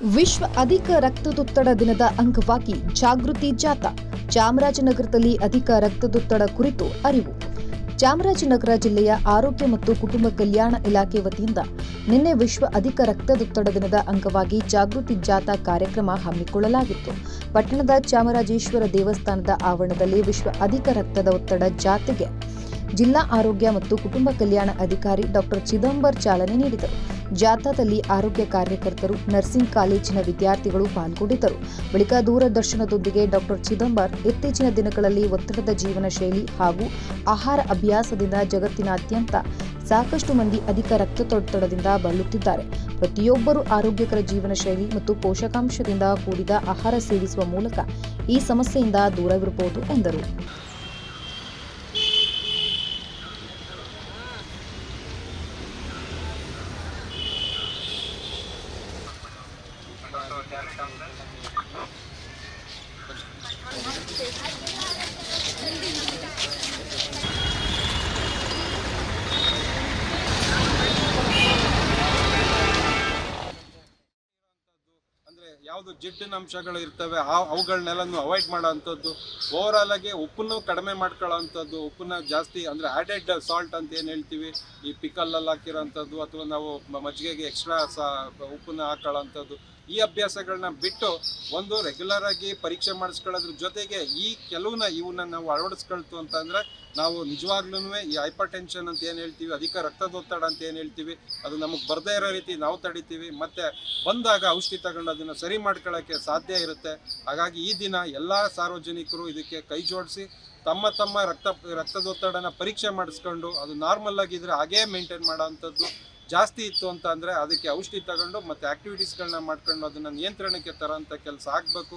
ವಿಶ್ವ ಅಧಿಕ ರಕ್ತದೊತ್ತಡ ದಿನದ ಅಂಗವಾಗಿ ಜಾಗೃತಿ ಜಾಥಾ, ಚಾಮರಾಜನಗರದಲ್ಲಿ ಅಧಿಕ ರಕ್ತದೊತ್ತಡ ಕುರಿತು ಅರಿವು. ಚಾಮರಾಜನಗರ ಜಿಲ್ಲೆಯ ಆರೋಗ್ಯ ಮತ್ತು ಕುಟುಂಬ ಕಲ್ಯಾಣ ಇಲಾಖೆ ವತಿಯಿಂದ ನಿನ್ನೆ ವಿಶ್ವ ಅಧಿಕ ರಕ್ತದೊತ್ತಡ ದಿನದ ಅಂಗವಾಗಿ ಜಾಗೃತಿ ಜಾಥಾ ಕಾರ್ಯಕ್ರಮ ಹಮ್ಮಿಕೊಳ್ಳಲಾಗಿತ್ತು. ಪಟ್ಟಣದ ಚಾಮರಾಜೇಶ್ವರ ದೇವಸ್ಥಾನದ ಆವರಣದಲ್ಲಿ ವಿಶ್ವ ಅಧಿಕ ರಕ್ತದ ಒತ್ತಡ ಜಾಥೆಗೆ ಜಿಲ್ಲಾ ಆರೋಗ್ಯ ಮತ್ತು ಕುಟುಂಬ ಕಲ್ಯಾಣ ಅಧಿಕಾರಿ ಡಾಕ್ಟರ್ ಚಿದಂಬರ್ ಚಾಲನೆ ನೀಡಿದರು. ಜಾಥಾದಲ್ಲಿ ಆರೋಗ್ಯ ಕಾರ್ಯಕರ್ತರು, ನರ್ಸಿಂಗ್ ಕಾಲೇಜಿನ ವಿದ್ಯಾರ್ಥಿಗಳು ಪಾಲ್ಗೊಂಡಿದ್ದರು. ಬಳಿಕ ದೂರದರ್ಶನದೊಂದಿಗೆ ಡಾಕ್ಟರ್ ಚಿದಂಬರ್ ಇತ್ತೀಚಿನ ದಿನಗಳಲ್ಲಿ ಒತ್ತಡದ ಜೀವನ ಶೈಲಿ ಹಾಗೂ ಆಹಾರ ಅಭ್ಯಾಸದಿಂದ ಜಗತ್ತಿನಾದ್ಯಂತ ಸಾಕಷ್ಟು ಮಂದಿ ಅಧಿಕ ರಕ್ತದೊತ್ತಡದಿಂದ ಬಳಲುತ್ತಿದ್ದಾರೆ. ಪ್ರತಿಯೊಬ್ಬರೂ ಆರೋಗ್ಯಕರ ಜೀವನ ಶೈಲಿ ಮತ್ತು ಪೋಷಕಾಂಶದಿಂದ ಕೂಡಿದ ಆಹಾರ ಸೇವಿಸುವ ಮೂಲಕ ಈ ಸಮಸ್ಯೆಯಿಂದ ದೂರವಿರಬಹುದು ಎಂದರು. ಅಂದ್ರೆ ಯಾವುದು ಜಿಡ್ಡಿನ ಅಂಶಗಳು ಇರ್ತವೆ ಅವುಗಳನ್ನೆಲ್ಲನೂ ಅವಾಯ್ಡ್ ಮಾಡೋವಂಥದ್ದು. ಓವರಾಲ್ ಆಗಿ ಉಪ್ಪನ್ನು ಕಡಿಮೆ ಮಾಡ್ಕೊಳ್ಳೋವಂಥದ್ದು, ಉಪ್ಪನ್ನ ಜಾಸ್ತಿ ಅಂದರೆ ಆ್ಯಡೆಡ್ ಸಾಲ್ಟ್ ಅಂತ ಏನು ಹೇಳ್ತೀವಿ? ಈ ಪಿಕಲ್ಲಲ್ಲಿ ಹಾಕಿರೋಂಥದ್ದು ಅಥವಾ ನಾವು ಮಜ್ಜಿಗೆಗೆ ಎಕ್ಸ್ಟ್ರಾ ಸಾ, ಉಪ್ಪನ್ನ ಹಾಕೊಳ್ಳೋವಂಥದ್ದು. ಈ ಅಭ್ಯಾಸಗಳನ್ನ ಬಿಟ್ಟು ಒಂದು ರೆಗ್ಯುಲರ್ ಆಗಿ ಪರೀಕ್ಷೆ ಮಾಡಿಸ್ಕೊಳ್ಳೋದ್ರ ಜೊತೆಗೆ ಈ ಕೆಲವನ್ನ ಇವನ್ನ ನಾವು ಅಳವಡಿಸ್ಕೊಳ್ತು ಅಂತಂದ್ರೆ ನಾವು ನಿಜವಾಗ್ಲೂ ಈ ಹೈಪರ್ ಟೆನ್ಷನ್ ಅಂತ ಏನು ಹೇಳ್ತೀವಿ? ಅಧಿಕ ರಕ್ತದೊತ್ತಡ ಅಂತ ಏನು ಹೇಳ್ತೀವಿ? ಅದು ನಮಗೆ ಬರದೇ ಇರೋ ರೀತಿ ನಾವು ತಡಿತೀವಿ. ಮತ್ತು ಬಂದಾಗ ಔಷಧಿ ತಗೊಂಡು ಅದನ್ನು ಸರಿ ಮಾಡ್ಕೊಳ್ಳೋಕ್ಕೆ ಸಾಧ್ಯ ಇರುತ್ತೆ. ಹಾಗಾಗಿ ಈ ದಿನ ಎಲ್ಲ ಸಾರ್ವಜನಿಕರು ಇದಕ್ಕೆ ಕೈ ಜೋಡಿಸಿ ತಮ್ಮ ತಮ್ಮ ರಕ್ತ, ರಕ್ತದೊತ್ತಡನ ಪರೀಕ್ಷೆ ಮಾಡಿಸ್ಕೊಂಡು ಅದು ನಾರ್ಮಲ್ ಆಗಿದ್ರೆ ಹಾಗೇ ಮೇಂಟೈನ್ ಮಾಡೋವಂಥದ್ದು ಜಾಸ್ತಿ ಇತ್ತು ಅಂತ ಅದಕ್ಕೆ ಔಷಧಿ ತಗೊಂಡು ಮತ್ತು ಆ್ಯಕ್ಟಿವಿಟೀಸ್ಗಳನ್ನ ಮಾಡ್ಕೊಂಡು ಅದನ್ನು ನಿಯಂತ್ರಣಕ್ಕೆ ತರೋಂಥ ಕೆಲಸ ಆಗಬೇಕು.